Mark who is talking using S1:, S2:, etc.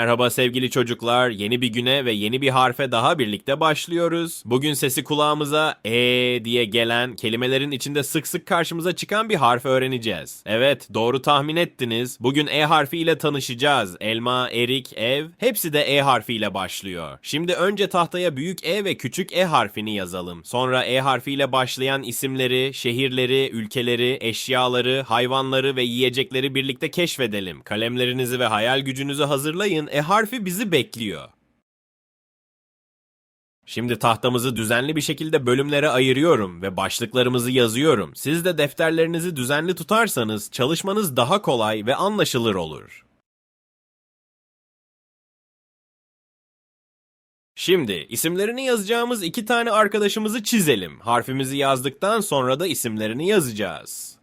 S1: Merhaba sevgili çocuklar. Yeni bir güne ve yeni bir harfe daha birlikte başlıyoruz. Bugün sesi kulağımıza e diye gelen kelimelerin içinde sık sık karşımıza çıkan bir harf öğreneceğiz. Evet, doğru tahmin ettiniz. Bugün e harfi ile tanışacağız. Elma, erik, ev hepsi de e harfi ile başlıyor. Şimdi önce tahtaya büyük e ve küçük e harfini yazalım. Sonra e harfiyle başlayan isimleri, şehirleri, ülkeleri, eşyaları, hayvanları ve yiyecekleri birlikte keşfedelim. Kalemlerinizi ve hayal gücünüzü hazırlayın. E harfi bizi bekliyor. Şimdi tahtamızı düzenli bir şekilde bölümlere ayırıyorum ve başlıklarımızı yazıyorum. Siz de defterlerinizi düzenli tutarsanız çalışmanız daha kolay ve anlaşılır olur. Şimdi isimlerini yazacağımız iki tane arkadaşımızı çizelim. Harfimizi yazdıktan sonra da isimlerini yazacağız.